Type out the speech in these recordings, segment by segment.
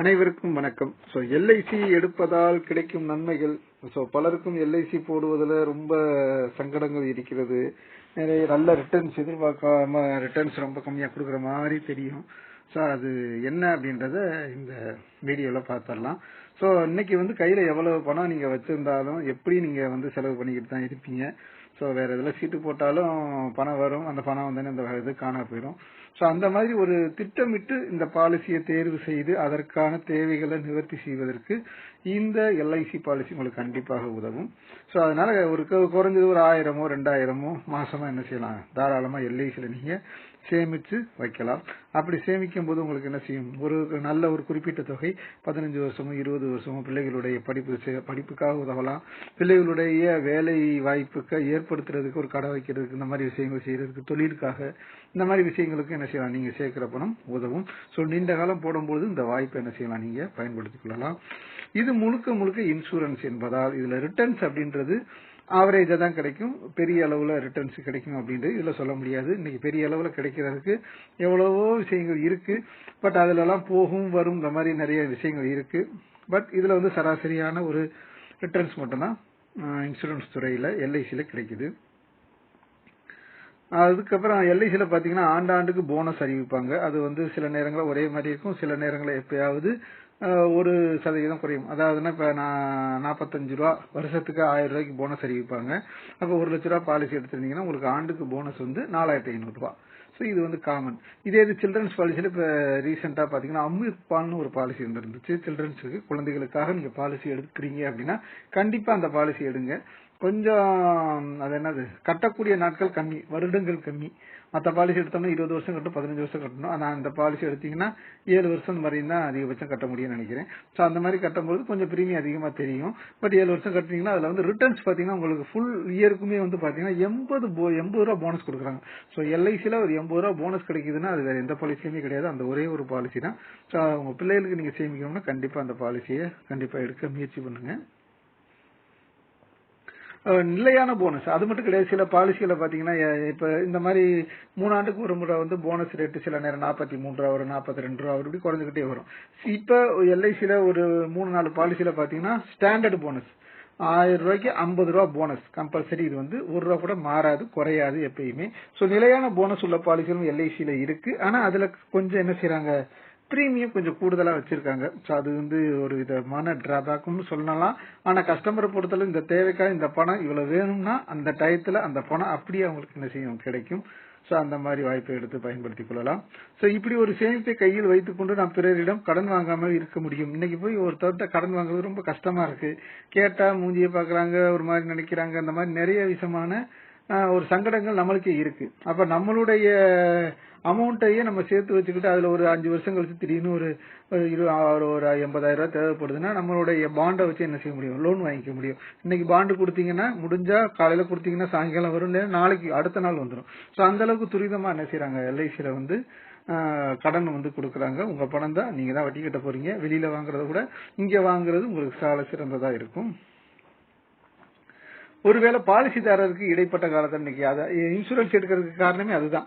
அனைவருக்கும் வணக்கம். So LIC எடுப்பதால் கிடைக்கும் நன்மைகள். ஸோ பலருக்கும் எல்ஐசி போடுவதில் ரொம்ப சங்கடங்கள் இருக்கிறது. நிறைய நல்ல ரிட்டர்ன்ஸ் எதிர்பார்க்காம ரிட்டர்ன்ஸ் ரொம்ப கம்மியாக கொடுக்குற மாதிரி தெரியும். ஸோ அது என்ன அப்படின்றத இந்த வீடியோவில் பார்த்துடலாம். ஸோ இன்னைக்கு வந்து கையில் எவ்வளவு பணம் நீங்கள் வச்சிருந்தாலும் எப்படி நீங்கள் வந்து செலவு பண்ணிக்கிட்டு தான் இருப்பீங்க? ஸோ வேற இதில் சீட்டு போட்டாலும் பணம் வரும். அந்த பணம் வந்து இந்த இது காண போயிடும் ஸோ அந்த மாதிரி ஒரு திட்டமிட்டு இந்த பாலிசியை தேர்வு செய்து அதற்கான தேவைகளை நிவர்த்தி செய்வதற்கு இந்த எல்ஐசி பாலிசி உங்களுக்கு கண்டிப்பாக உதவும். ஸோ அதனால ஒரு குறைஞ்சது ஒரு ஆயிரமோ ரெண்டாயிரமோ மாசமா என்ன செய்யலாம்? தாராளமா எல்ஐசியில் நீங்க சேமிச்சு வைக்கலாம். அப்படி சேமிக்கும் போது உங்களுக்கு என்ன செய்யும்? ஒரு நல்ல ஒரு குறிப்பிட்ட தொகை பதினஞ்சு வருஷமோ இருபது வருஷமோ பிள்ளைகளுடைய படிப்பு படிப்புக்காக உதவலாம். பிள்ளைகளுடைய வேலை வாய்ப்புக்கு ஏற்படுத்துறதுக்கு ஒரு கடை வைக்கிறதுக்கு இந்த மாதிரி விஷயங்கள் செய்யறதுக்கு தொழிலுக்காக இந்த மாதிரி விஷயங்களுக்கு என்ன செய்யலாம்? நீங்க சேர்க்கிற பணம் உதவும். ஸோ நீண்ட காலம் போடும்போது இந்த வாய்ப்பை என்ன செய்யலாம்? நீங்க பயன்படுத்திக் கொள்ளலாம். இது முழுக்க முழுக்க இன்சூரன்ஸ் என்பதால் இதுல ரிட்டர்ன்ஸ் அப்படின்றது ஆவரேஜா தான் கிடைக்கும். பெரிய அளவுல ரிட்டர்ன்ஸ் கிடைக்கும் அப்படின்றது இதுல சொல்ல முடியாது. இன்னைக்கு பெரிய அளவுல கிடைக்கிறதுக்கு எவ்வளவோ விஷயங்கள் இருக்கு. பட் அதுல எல்லாம் போகும் வரும் இந்த மாதிரி நிறைய விஷயங்கள் இருக்கு. பட் இதுல வந்து சராசரியான ஒரு ரிட்டர்ன்ஸ் மட்டும்தான். இன்சூரன்ஸ் துறையில் எல்ஐசியில் கிடைக்குது. அதுக்கப்புறம் எல்ஐசியில் பார்த்தீங்கன்னா ஆண்டாண்டுக்கு போனஸ் அறிவிப்பாங்க. அது வந்து சில நேரங்களில் ஒரே மாதிரி இருக்கும். சில நேரங்களில் எப்பயாவது ஒரு சதவீதம் குறையும். அதாவதுன்னா இப்போ நான் நாற்பத்தஞ்சு ரூபா வருஷத்துக்கு ஆயிரம் ரூபாய்க்கு போனஸ் அறிவிப்பாங்க. அப்போ ஒரு லட்ச ரூபா பாலிசி எடுத்திருந்தீங்கன்னா உங்களுக்கு ஆண்டுக்கு போனஸ் வந்து நாலாயிரத்தி ஐநூறுரூவா இது வந்து காமன் இதே இது சில்ட்ரன்ஸ் பாலிசியில் இப்போ ரீசெண்டாக பார்த்தீங்கன்னா அமிர்த் பால்னு ஒரு பாலிசி இருந்துருந்துச்சு சில்ட்ரன்ஸுக்கு குழந்தைகளுக்காக நீங்கள் பாலிசி எடுக்கிறீங்க அப்படின்னா கண்டிப்பாக அந்த பாலிசி எடுங்க. கொஞ்சம் அது என்னது? கட்டக்கூடிய நாட்கள் கம்மி வருடங்கள் கம்மி. மற்ற பாலிசி எடுத்தோம்னா இருபது வருஷம் கட்டும் பதினஞ்சு வருஷம் கட்டணும். ஆனால் அந்த பாலிசி எடுத்தீங்கன்னா ஏழு வருஷம் வரையும் தான் அதிகபட்சம் கட்ட முடியும்னு நினைக்கிறேன். ஸோ அந்த மாதிரி கட்டும்போது கொஞ்சம் பிரீமியம் அதிகமாக தெரியும். பட் ஏழு வருஷம் கட்டினீங்கன்னா அதில் வந்து ரிட்டர்ன்ஸ் பார்த்தீங்கன்னா உங்களுக்கு ஃபுல் இயருக்குமே வந்து பார்த்தீங்கன்னா எண்பது எண்பது ரூபா போனஸ் கொடுக்குறாங்க. ஸோ எல்ஐசியில் ஒரு எண்பது ரூபா போனஸ் கிடைக்குதுன்னா அது வேற எந்த பாலிசியுமே கிடையாது. அந்த ஒரே ஒரு பாலிசி தான். ஸோ உங்கள் பிள்ளைகளுக்கு நீங்கள் சேமிக்கணும்னா கண்டிப்பாக அந்த பாலிசியை கண்டிப்பாக எடுக்க முயற்சி பண்ணுங்கள் நிலையான போனஸ் அது மட்டும் கிடையாது. சில பாலிசிகளை பாத்தீங்கன்னா இப்போ இப்ப இந்த மாதிரி மூணாண்டுக்கு ஒரு முறை வந்து போனஸ் ரேட்டு சில நேரம் நாற்பத்தி மூணு ரூபா வரும் நாற்பத்தி ரெண்டு ரூபா அப்படி குறைஞ்சிக்கிட்டே வரும். இப்ப எல்ஐசியில ஒரு மூணு நாலு பாலிசியில பாத்தீங்கன்னா ஸ்டாண்டர்ட் போனஸ் ஆயிரம் ரூபாய்க்கு ஐம்பது ரூபா போனஸ் கம்பல்சரி இது வந்து ஒரு ரூபா கூட மாறாது குறையாது எப்பயுமே. சோ நிலையான போனஸ் உள்ள பாலிசிகளும் எல்ஐசியில இருக்கு. ஆனா அதுல கொஞ்சம் என்ன செய்யறாங்க ப்ரீமியம் கொஞ்சம் கூடுதலாக வச்சிருக்காங்க. ஸோ அது வந்து ஒரு விதமான டிராபேக்னு சொல்லலாம். ஆனால் கஸ்டமரை பொறுத்தளவு இந்த தேவைக்காக இந்த பணம் இவ்வளோ வேணும்னா அந்த டயத்தில் அந்த பணம் அப்படியே அவங்களுக்கு என்ன செய்யும்? கிடைக்கும். ஸோ அந்த மாதிரி வாய்ப்பை எடுத்து பயன்படுத்திக் கொள்ளலாம். ஸோ இப்படி ஒரு சேமிப்பை கையில் வைத்துக்கொண்டு நான் பிறரிடம் கடன் வாங்காமல் இருக்க முடியும். இன்னைக்கு போய் ஒருத்தர்கிட்ட கடன் வாங்குறது ரொம்ப கஷ்டமா இருக்கு. கேட்டா மூஞ்சியை பார்க்குறாங்க ஒரு மாதிரி நினைக்கிறாங்க அந்த மாதிரி நிறைய விஷயமான ஒரு சங்கடங்கள் நம்மளுக்கே இருக்கு. அப்ப நம்மளுடைய அமௌண்ட்டையே நம்ம சேர்த்து வச்சுக்கிட்டு அதுல ஒரு அஞ்சு வருஷம் கழிச்சு திடீர்னு ஒரு இரு ஒரு ஒரு எண்பதாயிரம் ரூபாய் தேவைப்படுதுன்னா நம்மளுடைய பாண்டை வச்சு என்ன செய்ய முடியும்? லோன் வாங்கிக்க முடியும். இன்னைக்கு பாண்டு கொடுத்தீங்கன்னா முடிஞ்சா காலையில கொடுத்தீங்கன்னா சாயங்காலம் வரும் இல்லையா நாளைக்கு அடுத்த நாள் வந்துடும் ஸோ அந்த அளவுக்கு துரிதமா என்ன செய்யறாங்க எல்ஐசியில வந்து கடன் வந்து கொடுக்குறாங்க. உங்க பணம் தான். நீங்க தான் வட்டி கட்ட போறீங்க. வெளியில வாங்குறத கூட இங்க வாங்குறது உங்களுக்கு சால சிறந்ததா இருக்கும். ஒருவேளை பாலிசிதாரருக்கு இடைப்பட்ட காலத்தில் இன்னைக்கு அதை இன்சூரன்ஸ் எடுக்கிறதுக்கு காரணமே அதுதான்.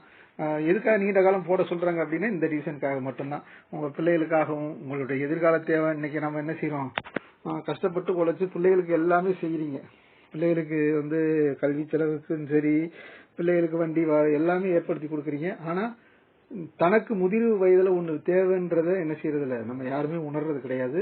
எதுக்காக நீண்ட காலம் போட சொல்றாங்க அப்படின்னா இந்த ரீசனுக்காக மட்டும்தான். உங்க பிள்ளைகளுக்காகவும் உங்களுடைய எதிர்கால தேவை இன்னைக்கு நம்ம என்ன செய்யறோம் கஷ்டப்பட்டு உழைச்சு பிள்ளைகளுக்கு எல்லாமே செய்யறீங்க பிள்ளைகளுக்கு வந்து கல்வி செலவுக்கும் சரி பிள்ளைகளுக்கு வண்டி எல்லாமே ஏற்படுத்தி கொடுக்குறீங்க. ஆனா தனக்கு முதிர்வு வயதுல ஒண்ணு தேவைன்றத என்ன செய்யறது நம்ம யாருமே உணர்றது கிடையாது.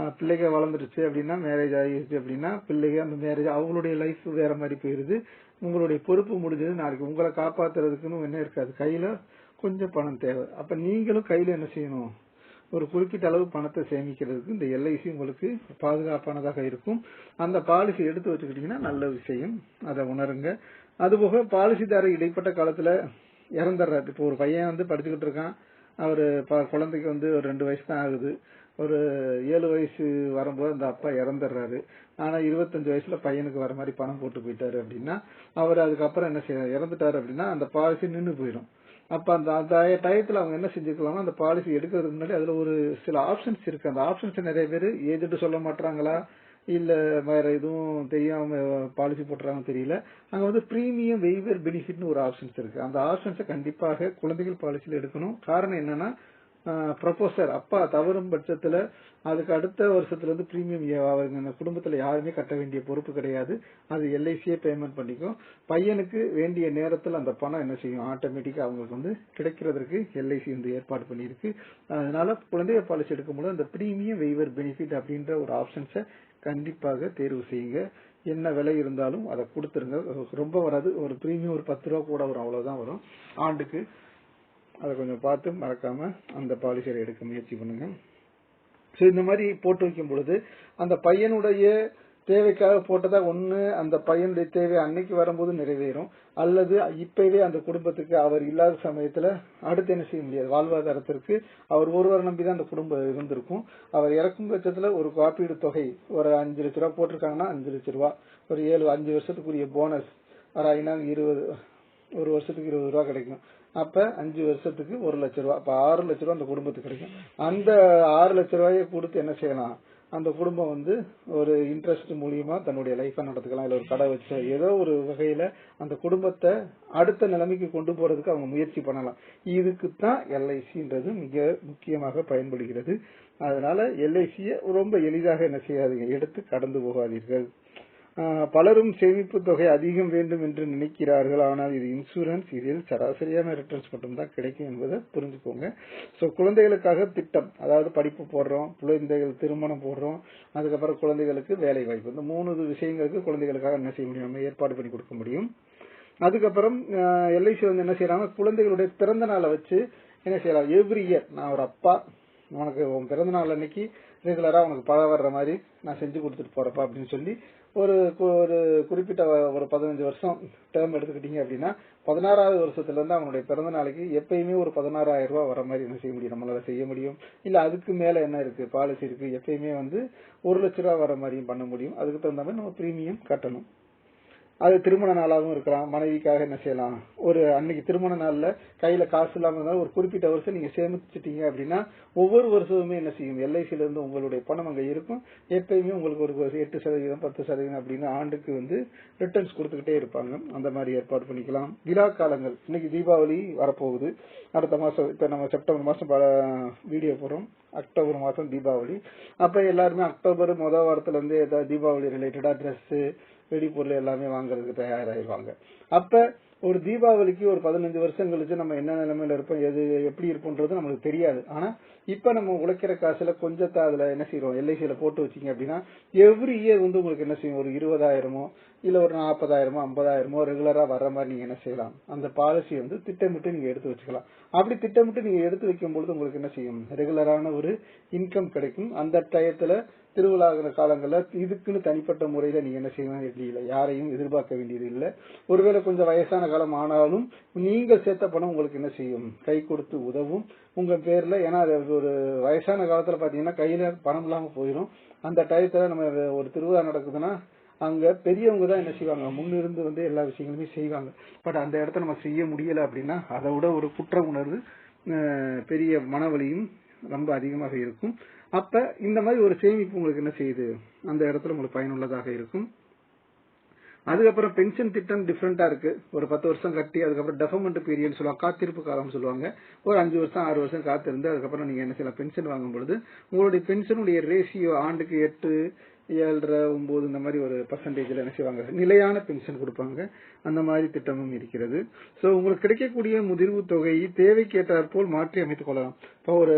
பிள்ளைங்க வளர்ந்துருச்சு அப்படின்னா மேரேஜ் ஆகிருச்சு அப்படின்னா பிள்ளைங்க அந்த மேரேஜ் அவங்களுடைய லைஃப் வேற மாதிரி போயிருது. உங்களுடைய பொறுப்பு முடிஞ்சது நாளைக்கு உங்களை காப்பாத்துறதுக்குன்னு என்ன இருக்காது. கையில கொஞ்சம் பணம் தேவை. அப்ப நீங்களும் கையில என்ன செய்யணும்? ஒரு குறிப்பிட்ட அளவு பணத்தை சேமிக்கிறதுக்கு இந்த எல்ஐசி உங்களுக்கு பாதுகாப்பானதாக இருக்கும். அந்த பாலிசி எடுத்து வச்சுக்கிட்டீங்கன்னா நல்ல விஷயம். அதை உணருங்க. அதுபோக பாலிசிதாரர் இடைப்பட்ட காலத்துல இறந்துடுறாரு. இப்போ ஒரு பையன் வந்து படிச்சுக்கிட்டு இருக்கான். அவர் ப- குழந்தைக்கு வந்து ஒரு ரெண்டு வயசு தான் ஆகுது. ஒரு ஏழு வயசு வரும்போது அந்த அப்பா இறந்துடுறாரு. ஆனா இருபத்தஞ்சு வயசுல பையனுக்கு வர மாதிரி பணம் போட்டு போயிட்டாரு அப்படின்னா அவர் அதுக்கப்புறம் என்ன செய்ய இறந்துட்டாரு அப்படின்னா அந்த பாலிசி நின்று போயிடும். அப்ப அந்த அந்த டயத்துல அவங்க என்ன செஞ்சுக்கலாம்னா அந்த பாலிசி எடுக்கிறதுக்கு முன்னாடி அதுல ஒரு சில ஆப்ஷன்ஸ் இருக்கு. அந்த ஆப்ஷன்ஸ் நிறைய பேர் ஏஜென்ட் சொல்ல மாட்டாங்களா இல்ல வேற எதுவும் தெரியாம பாலிசி போட்டுறாங்க தெரியல. அங்க வந்து பிரீமியம் வெய்வர் பெனிஃபிட்னு ஒரு ஆப்ஷன்ஸ் இருக்கு. அந்த ஆப்ஷன்ஸை கண்டிப்பாக குழந்தைகள் பாலிசியில் எடுக்கணும். காரணம் என்னன்னா ப்ரொபோசர் அப்பா தவறும் பட்சத்துல அதுக்கு அடுத்த வருஷத்துல இருந்து பிரீமியம் அவங்க குடும்பத்துல யாருமே கட்ட வேண்டிய பொறுப்பு கிடையாது. அது எல்ஐசியே பேமெண்ட் பண்ணிக்கும். பையனுக்கு வேண்டிய நேரத்துல அந்த பணம் என்ன செய்யும்? ஆட்டோமேட்டிக்கா அவங்களுக்கு வந்து கிடைக்கிறதுக்கு எல்ஐசி வந்து ஏற்பாடு பண்ணியிருக்கு. அதனால குழந்தைய பாலிசி எடுக்கும்போது அந்த பிரீமியம் வெய்வர் பெனிஃபிட் அப்படின்ற ஒரு ஆப்ஷன்ஸை கண்டிப்பாக தேர்வு செய்யுங்க. என்ன விலை இருந்தாலும் அதை கொடுத்துருங்க. ரொம்ப வராது. ஒரு பிரீமியம் ஒரு பத்து ரூபா கூட வரும். அவ்வளவுதான் வரும். ஆண்டுக்கு அதை கொஞ்சம் பார்த்து மறக்காம அந்த பாலிசியை எடுக்க முயற்சி பண்ணுங்க. ஸோ இந்த மாதிரி போட்டு வைக்கும் பொழுது அந்த பையனுடைய தேவைக்காக போட்டதா ஒன்று அந்த பையனுடைய தேவை அன்னைக்கு வரும்போது நிறைவேறும். அல்லது இப்பவே அந்த குடும்பத்துக்கு அவர் இல்லாத சமயத்துல அடுத்து என்ன செய்ய முடியாது. வாழ்வாதாரத்திற்கு அவர் ஒருவர் நம்பிதான் அந்த குடும்பம் இருந்திருக்கும். அவர் இறக்கும் பட்சத்துல ஒரு காப்பீடு தொகை ஒரு அஞ்சு லட்ச ரூபா போட்டிருக்காங்கன்னா அஞ்சு லட்ச ரூபா. ஒரு ஏழு அஞ்சு வருஷத்துக்குரிய போனஸ் ஒரு ஐநாங்க இருபது ஒரு வருஷத்துக்கு இருபது ரூபா கிடைக்கும். அப்ப அஞ்சு வருஷத்துக்கு ஒரு லட்ச ரூபா. அப்ப ஆறு லட்ச ரூபா அந்த குடும்பத்துக்கு கிடைக்கும். அந்த ஆறு லட்ச ரூபாயை கொடுத்து என்ன செய்யலாம்? அந்த குடும்பம் வந்து ஒரு இன்ட்ரெஸ்ட் மூலியமா தன்னுடைய லைஃப நடத்துக்கலாம். இல்ல ஒரு கடை வச்சு ஏதோ ஒரு வகையில அந்த குடும்பத்தை அடுத்த நிலைமைக்கு கொண்டு போறதுக்கு அவங்க முயற்சி பண்ணலாம். இதுக்கு தான் எல்ஐசின்றது மிக முக்கியமாக பயன்படுகிறது. அதனால எல்ஐசியை ரொம்ப எளிதாக என்ன செய்யாதீங்க? எடுத்து கடந்து போகாதீர்கள். பலரும் சேமிப்பு தொகை அதிகம் வேண்டும் என்று நினைக்கிறார்கள். ஆனால் இது இன்சூரன்ஸ் இதில் சராசரியான ரிட்டர்ன்ஸ் மட்டும்தான் கிடைக்கும் என்பதை புரிஞ்சுக்கோங்க. ஸோ குழந்தைகளுக்காக திட்டம் அதாவது படிப்பு போடுறோம் குழந்தைகள் திருமணம் போடுறோம் அதுக்கப்புறம் குழந்தைகளுக்கு வேலை வாய்ப்பு இந்த மூணு விஷயங்களுக்கு குழந்தைகளுக்காக என்ன செய்ய முடியும்? நம்ம ஏற்பாடு பண்ணி கொடுக்க முடியும். அதுக்கப்புறம் எல்ஐசி வந்து என்ன செய்யறாங்க? குழந்தைகளுடைய பிறந்த நாளை வச்சு என்ன செய்யலாம்? எவ்ரி இயர் நான் ஒரு அப்பா உனக்கு உன் பிறந்த நாள் அன்னைக்கு ரெகுலரா உனக்கு பழம் வர்ற மாதிரி நான் செஞ்சு கொடுத்துட்டு போறப்பா அப்படின்னு சொல்லி ஒரு ஒரு குறிப்பிட்ட ஒரு பதினஞ்சு வருஷம் டேர்ம் எடுத்துக்கிட்டீங்க அப்படின்னா பதினாறாவது வருஷத்துல இருந்து அவனுடைய பிறந்த நாளைக்கு எப்பயுமே ஒரு பதினாறாயிரம் ரூபாய் வர மாதிரி என்ன செய்ய முடியும்? நம்மளால செய்ய முடியும். இல்ல அதுக்கு மேல என்ன இருக்கு? பாலிசி இருக்கு. எப்பயுமே வந்து ஒரு லட்ச ரூபா வர மாதிரியும் பண்ண முடியும். அதுக்கு தகுந்த மாதிரி நம்ம பிரீமியம் கட்டணும். அது திருமண நாளாகவும் இருக்கலாம் மனைவிக்காக என்ன செய்யலாம்? ஒரு அன்னைக்கு திருமண நாள்ல கையில காசு இல்லாம இருந்தாலும் ஒரு குறிப்பிட்ட வருஷம் நீங்க சேமிச்சுட்டீங்க அப்படின்னா ஒவ்வொரு வருஷமுமே என்ன செய்யும்? எல்ஐசியில இருந்து உங்களுடைய பணம் அங்க இருக்கும். எப்பயுமே உங்களுக்கு ஒரு எட்டு சதவீதம் பத்து சதவீதம் அப்படின்னு ஆண்டுக்கு வந்து ரிட்டர்ன்ஸ் கொடுத்துக்கிட்டே இருப்பாங்க. அந்த மாதிரி ஏற்பாடு பண்ணிக்கலாம். விழா காலங்கள். இன்னைக்கு தீபாவளி வரப்போகுது. அடுத்த மாசம் இப்ப நம்ம செப்டம்பர் மாசம் வீடியோ போறோம் அக்டோபர் மாசம் தீபாவளி. அப்ப எல்லாருமே அக்டோபர் முதல் வாரத்துல இருந்து ஏதாவது தீபாவளி ரிலேட்டடா ட்ரெஸ்ஸு வெடிப்பொருள் எல்லாமே வாங்குறதுக்கு தயாராகிடுவாங்க அப்ப ஒரு தீபாவளிக்கு ஒரு பதினஞ்சு வருஷம் கழிச்சு நம்ம என்ன நிலைமையில இருப்போம் எது எப்படி இருப்போன்றது நம்மளுக்கு தெரியாது. ஆனா இப்ப நம்ம உழைக்கிற காசுல கொஞ்சத்தை அதுல என்ன செய்யறோம் எல்ஐசியில போட்டு வச்சீங்க அப்படின்னா எவ்ரி இயர் வந்து உங்களுக்கு என்ன செய்யும்? ஒரு இருபதாயிரமோ இல்ல ஒரு நாற்பதாயிரமோ ஐம்பதாயிரமோ ரெகுலரா வர்ற மாதிரி நீங்க என்ன செய்யலாம்? அந்த பாலிசி வந்து திட்டமிட்டு நீங்க எடுத்து வச்சுக்கலாம். அப்படி திட்டமிட்டு நீங்க எடுத்து வைக்கும் பொழுது உங்களுக்கு என்ன செய்யும்? ரெகுலரான ஒரு இன்கம் கிடைக்கும். அந்த டயத்துல திருவிழாகிற காலங்களில் இதுக்குன்னு தனிப்பட்ட முறையில் நீங்கள் என்ன செய்ய வேண்டியதில்லை யாரையும் எதிர்பார்க்க வேண்டியது இல்லை. ஒருவேளை கொஞ்சம் வயசான காலம் ஆனாலும் நீங்கள் சேர்த்த பணம் உங்களுக்கு என்ன செய்யும்? கை கொடுத்து உதவும். உங்கள் பேரில் ஏன்னா அது ஒரு வயசான காலத்தில் பார்த்தீங்கன்னா கையில் பணம் இல்லாமல் போயிடும் அந்த டயத்தில் நம்ம ஒரு திருவிழா நடக்குதுன்னா அங்க பெரியவங்க தான் என்ன செய்வாங்க? முன்னிருந்து வந்து எல்லா விஷயங்களுமே செய்வாங்க. பட் அந்த இடத்த நம்ம செய்ய முடியல அப்படின்னா அதை விட ஒரு குற்ற உணர்வு பெரிய மனவழியும் ரொம்ப அதிகமாக இருக்கும். அப்ப இந்த மாதிரி ஒரு சேமிப்பு உங்களுக்கு என்ன செய்யுது? அந்த இடத்துல உங்களுக்கு பயனுள்ளதாக இருக்கும். அதுக்கப்புறம் பென்ஷன் திட்டம் டிஃப்ரெண்டா இருக்கு. ஒரு பத்து வருஷம் கட்டி அதுக்கப்புறம் டெஃபமெண்ட் பீரியட் சொல்லுவாங்க காத்திருப்பு காலம் சொல்லுவாங்க. ஒரு அஞ்சு வருஷம் ஆறு வருஷம் காத்திருந்து அதுக்கப்புறம் நீங்க என்ன செய்யலாம்? பென்ஷன் வாங்கும் பொழுது உங்களுடைய பென்ஷனுடைய ரேஷியோ ஆண்டுக்கு எட்டு ஏழரை ஒம்பது இந்த மாதிரி ஒரு பர்சன்டேஜில் என்ன செய்வாங்க? நிலையான பென்ஷன் கொடுப்பாங்க. அந்த மாதிரி திட்டமும் இருக்கிறது. ஸோ உங்களுக்கு கிடைக்கக்கூடிய முதிர்வு தொகையை தேவைக்கேற்றாற் போல் மாற்றி அமைத்துக் கொள்ளலாம். இப்போ ஒரு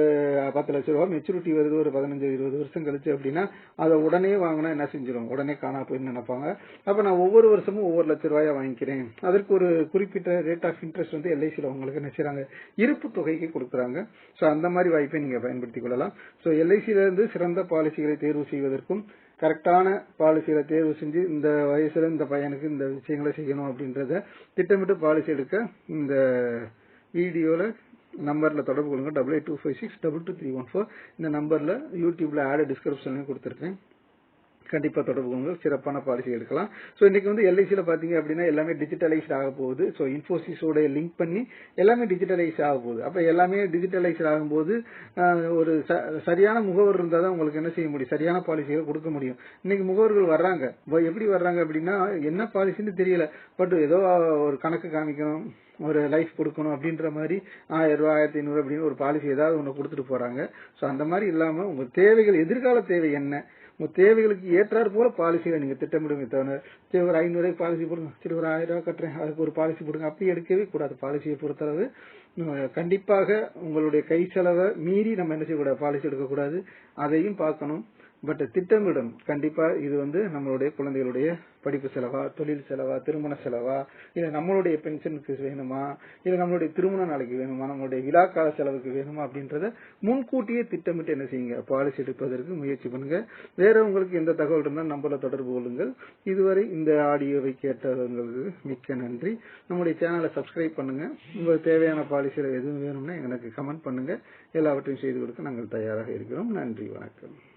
பத்து லட்ச ரூபா மெச்சூரிட்டி வருது ஒரு பதினஞ்சு இருபது வருஷம் கழிச்சு அப்படின்னா அதை உடனே வாங்கினா என்ன செஞ்சிடும் உடனே காணா போயின்னு நினைப்பாங்க. அப்போ நான் ஒவ்வொரு வருஷமும் ஒவ்வொரு லட்ச ரூபாயா வாங்கிக்கிறேன். அதற்கு ஒரு குறிப்பிட்ட ரேட் ஆஃப் இன்ட்ரெஸ்ட் வந்து எல்ஐசியில் உங்களுக்கு என்ன செய்யறாங்க இருப்பு தொகைக்கு கொடுக்குறாங்க. ஸோ அந்த மாதிரி வாய்ப்பை நீங்கள் பயன்படுத்திக் கொள்ளலாம். ஸோ எல்ஐசியிலிருந்து சிறந்த பாலிசிகளை தேர்வு செய்வதற்கும் கரெக்டான பாலிசிகளை தேர்வு செஞ்சு இந்த வயசுல இந்த பையனுக்கு இந்த விஷயங்களை செய்யணும் அப்படின்றத திட்டமிட்டு பாலிசி எடுக்க இந்த வீடியோல நம்பர்ல தொடர்பு கொள்ளுங்க. Double eight two five six double two three one four இந்த நம்பர்ல யூடியூப்ல ஆட் டிஸ்கிரிப்ஷன்லயும் கொடுத்துருக்கேன். கண்டிப்பா தொடர்பு கொள்ளுங்கள் சிறப்பான பாலிசி எடுக்கலாம். ஸோ இன்னைக்கு வந்து எல்ஐசியில் பார்த்தீங்க அப்படின்னா எல்லாமே டிஜிட்டலைஸ்ட் ஆக போகுது. ஸோ இன்ஃபோசிஸோட லிங்க் பண்ணி எல்லாமே டிஜிட்டலைஸ் ஆக போகுது. அப்போ எல்லாமே டிஜிட்டலைஸ் ஆகும்போது ஒரு ச- சரியான முகவர் இருந்தால் தான் உங்களுக்கு என்ன செய்ய முடியும்? சரியான பாலிசிகளை கொடுக்க முடியும். இன்னைக்கு முகவர்கள் வர்றாங்க. எப்படி வர்றாங்க அப்படின்னா என்ன பாலிசின்னு தெரியல. பட் ஏதோ ஒரு கணக்கு காமிக்கணும் ஒரு லைஃப் கொடுக்கணும் அப்படின்ற மாதிரி ஆயிரம் ரூபாய் ஆயிரத்தி ஐநூறு அப்படின்னு ஒரு பாலிசி ஏதாவது ஒன்று கொடுத்துட்டு போறாங்க. ஸோ அந்த மாதிரி இல்லாமல் உங்க தேவைகள் எதிர்கால தேவை என்ன? உங்க தேவைகளுக்கு ஏற்றாறு போல பாலிசிகளை நீங்க திட்டமிடுங்க தவிர சரி ஒரு ஐநூறுரூவாய்க்கு பாலிசி போடுங்க. சரி ஒரு ஆயிரம் ரூபாய் கட்டுறேன். அதுக்கு ஒரு பாலிசி போடுங்க. அப்படி எடுக்கவே கூடாது. பாலிசியை பொறுத்தளவு கண்டிப்பாக உங்களுடைய கை செலவை மீறி நம்ம என்ன செய்யக்கூடாது? பாலிசி எடுக்கக்கூடாது. அதையும் பார்க்கணும். பட் திட்டமிடும் கண்டிப்பா இது வந்து நம்மளுடைய குழந்தைகளுடைய படிப்பு செலவா தொழில் செலவா திருமண செலவா இல்ல நம்மளுடைய பென்ஷனுக்கு வேணுமா இல்ல நம்மளுடைய திருமண நாளைக்கு வேணுமா நம்மளுடைய விழாக்கால செலவுக்கு வேணுமா அப்படின்றத முன்கூட்டியே திட்டமிட்டு என்ன செய்யுங்க பாலிசி எடுப்பதற்கு முயற்சி பண்ணுங்க. வேற உங்களுக்கு எந்த தகவல் இருந்தால் நம்மள தொடர்பு கொள்ளுங்கள். இதுவரை இந்த ஆடியோவை கேட்டவங்களுக்கு மிக்க நன்றி. நம்முடைய சேனலை சப்ஸ்கிரைப் பண்ணுங்க. உங்களுக்கு தேவையான பாலிசியில் எதுவும் வேணும்னா எனக்கு கமெண்ட் பண்ணுங்க. எல்லாவற்றையும் செய்து கொடுக்க நாங்கள் தயாராக இருக்கிறோம். நன்றி வணக்கம்.